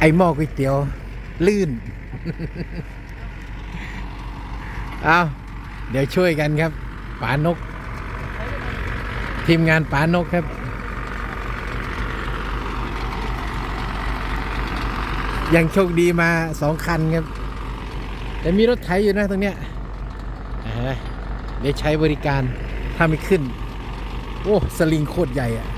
ไอหม้อก๋วยเตี๋ยว ลื่น เอาเดี๋ยวช่วยกันครับป๋านก ทีมงานป๋านกครับ ยังโชคดีมาสองคันครับ แต่มีรถไถอยู่นะตรงเนี้ยเดี๋ยวใช้บริการถ้าไม่ขึ้น โอ้ สลิงโคตรใหญ่อะ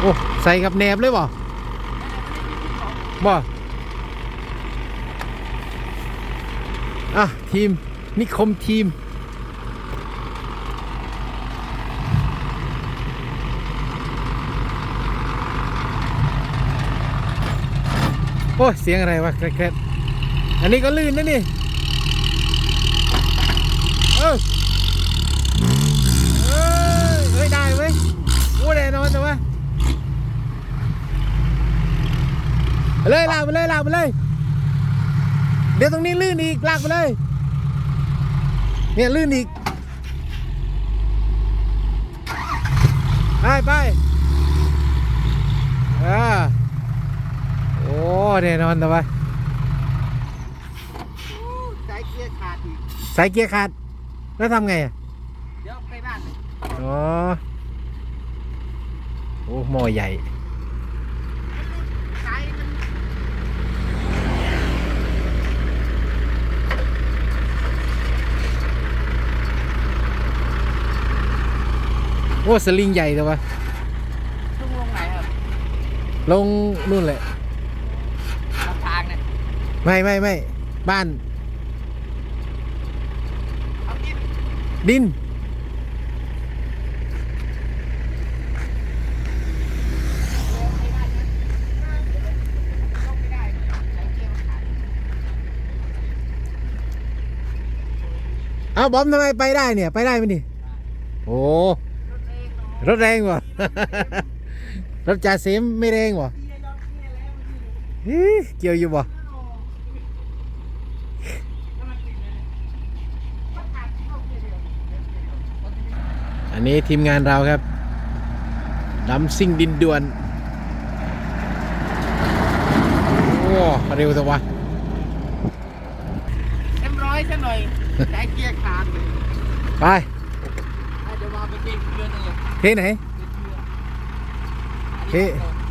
โอ้ใส่กับแหนบเลยบ่บ่อะ ทีม นิคมทีม โอ้เสียงอะไรวะแกรดอันนี้ก็ลื่นนะนี่ เออเอ้ยเฮ้ยได้เว้ยโอ้แน่นอนแต่ว่าไป เลยลากไปเลยลากไปเลย เดี๋ยวตรงนี้ลื่นอีกลากไปเลย เนี่ยลื่นอีก ไปไปอ่าโอ้แน่นอนแต่ว่าสายเกียร์ขาดอีกสายเกียร์ขาด แล้วทำไงอะ เดี๋ยวไปบ้านเลยอ๋อ โอ้หม้อใหญ่ สายมัน โอ้สลิงใหญ่แต่ว่าทุ่งลงไหนครับลงนู่นแหละลำทางเนี่ยไม่ไม่ไม่บ้าน เอากินดิน ไม่ได้นะลงไม่ได้สายเกียร์มันขาดเอาบอมทำไมไปได้เนี่ย ไปได้ไหมนี่โอ้ รถเองเนาะรถแรงวะรถจ่าเสมไม่แรงวะเกียร์ยอมเกียร์แล้วมันอิ๊ะเกี่ยวอยู่บ่แล้วมันติดเลยเนี่ยมันขาดเข้าเกียร์เดียวอันนี้ทีมงานเราครับดำซิ่งดินด่วน โอ้เร็วแต่วะเอ็มร้อยซะหน่อยสายเกียร์ขาดเลยไป เทไหนเท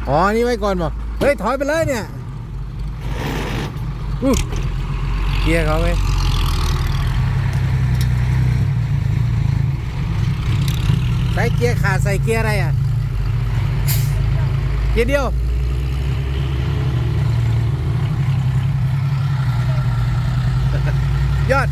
อ๋อนี่ไว้ก่อนบอกเฮ้ยถอยไปเลยเนี่ยอู้เกียร์เขาไปใส่เกียร์ขาดใส่เกียร์อะไรอะ เกียร์เดียวยอด